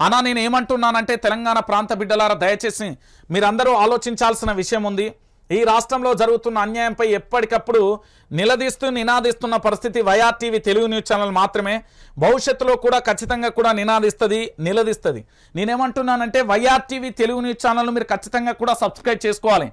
అనా నేను ఏమంటున్నానంటే తెలంగాణ ప్రాంత బిడ్డలారా దయచేసి మీరందరూ ఆలోచించాల్సిన విషయం ఉంది. ఈ రాష్ట్రంలో జరుగుతున్న అన్యాయంపై ఎప్పటికప్పుడు నిలదీస్తూ నినాదిస్తున్న పరిస్థితి YR TV Telugu news channel మాత్రమే. భవిష్యత్తులో కూడా ఖచ్చితంగా కూడా నినాదిస్తుంది నిలదీస్తుంది. నేనేమంటున్నానంటే YR TV Telugu news channel మీరు ఖచ్చితంగా కూడా సబ్స్క్రైబ్ చేసుకోవాలి.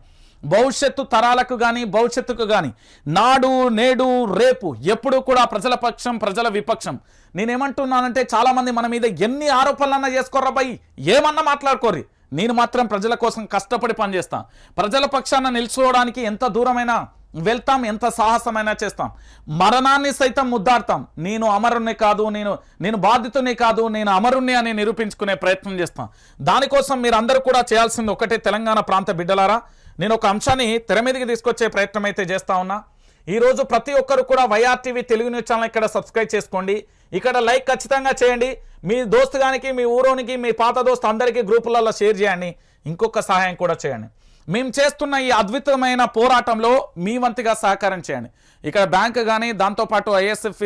భవిష్యత్తు తరాలకు కానీ భవిష్యత్తుకు కానీ నాడు నేడు రేపు ఎప్పుడు కూడా ప్రజల పక్షం ప్రజల విపక్షం. నేనేమంటున్నానంటే చాలామంది మన మీద ఎన్ని ఆరోపణలన్నా చేసుకోర్రా బై ఏమన్నా మాట్లాడుకోర్రి. నేను మాత్రం ప్రజల కోసం కష్టపడి పనిచేస్తాను ప్రజల పక్షాన నిల్చుకోవడానికి ఎంత దూరమైనా వెళ్తాం ఎంత సాహసమైనా చేస్తాం. మరణాన్ని సైతం ముద్దాడతాం. నేను అమరుణ్ణి కాదు నేను నేను బాధితుని కాదు నేను అమరుణ్ణి అని నిరూపించుకునే ప్రయత్నం చేస్తాం. దానికోసం మీరు అందరూ కూడా చేయాల్సింది ఒకటే తెలంగాణ ప్రాంత బిడ్డలారా నేను ఒక అంశాన్ని తెర మీదకి తీసుకొచ్చే ప్రయత్నం అయితే చేస్తా ఉన్నా. ఈరోజు ప్రతి ఒక్కరు కూడా YR TV Telugu news channel ఇక్కడ సబ్స్క్రైబ్ చేసుకోండి. ఇక్కడ లైక్ ఖచ్చితంగా చేయండి. మీ దోస్తుగానికి మీ ఊరోనికి మీ పాత దోస్తు అందరికీ గ్రూపులలో షేర్ చేయండి. ఇంకొక సహాయం కూడా చేయండి. మేము చేస్తున్న ఈ అద్భుతమైన పోరాటంలో మీ వంతుగా సహకారం చేయండి. ఇక్కడ బ్యాంక్ కానీ దాంతోపాటు ఐఎస్ఎఫ్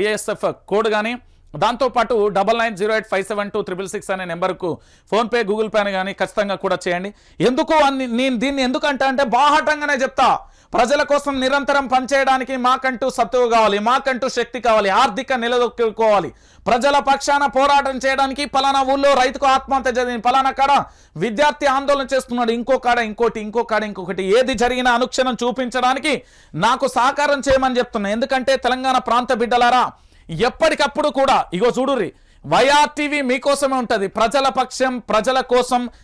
ఐఎస్ఎఫ్ కోడ్ కానీ దాంతోపాటు double nine zero eight five seven two triple six అనే నెంబర్కు ఫోన్పే గూగుల్ పే అని కానీ ఖచ్చితంగా కూడా చేయండి. ఎందుకు అని నేను దీన్ని ఎందుకంటే అంటే బాహటంగానే చెప్తా. ప్రజల కోసం నిరంతరం పనిచేయడానికి మాకంటూ సత్తువు కావాలి మాకంటూ శక్తి కావాలి ఆర్థిక నిలదొక్కుకోవాలి. ప్రజల పక్షాన పోరాటం చేయడానికి పలానా ఊళ్ళో రైతుకు ఆత్మహత్య జరిగింది. పలానా కాడ విద్యార్థి ఆందోళన చేస్తున్నాడు. ఇంకో కాడ ఇంకోటి ఇంకో కాడ ఇంకొకటి. ఏది జరిగినా అనుక్షణం చూపించడానికి నాకు సహకారం చేయమని చెప్తున్నా. ఎందుకంటే తెలంగాణ ప్రాంత బిడ్డలారా ఎప్పటికప్పుడు కూడా ఇగో చూడుర్రి వైఆర్టీవీ మీకోసమే ఉంటుంది. ప్రజల పక్షం ప్రజల కోసం